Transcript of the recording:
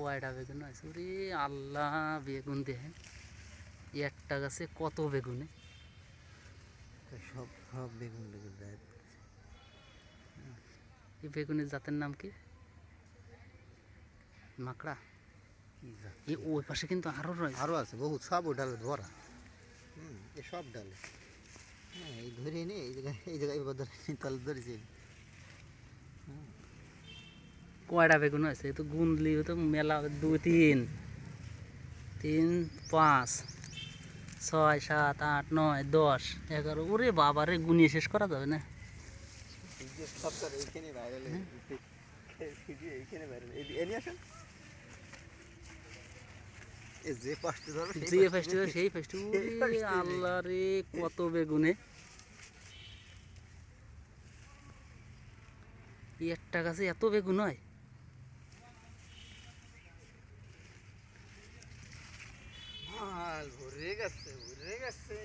কয়টা বেগুন আছে? ওরে আল্লাহ বেগুন দেখেন একটা গাছে কত বেগুনে? সব সব বেগুন বেগুন এই বেগুনের জাতের নাম কি? মাকড়া? এই ওই পাশে কিন্তু আরও রয়েছে। আরও আছে বহুত সব ও ডালে ধরা। হুম এ সব ডালে। হ্যাঁ এই ধরে নে এই জায়গায় এই জায়গায় ধরে তাহলে ধরেছি। কয়টা বেগুন আছে? তো গুনলি তো মেলা দুই, তিন। তিন, পাঁচ, ছয়, সাত, আট, নয়, দশ, এগারো। ওরে বাবারে গুনিয়ে শেষ করা যাবে না? যে সেই ফেস্টিভ্যাল কত বেগুনে। একটা এত বেগুন হয়? মাল ভরে গেছে ভরে গেছে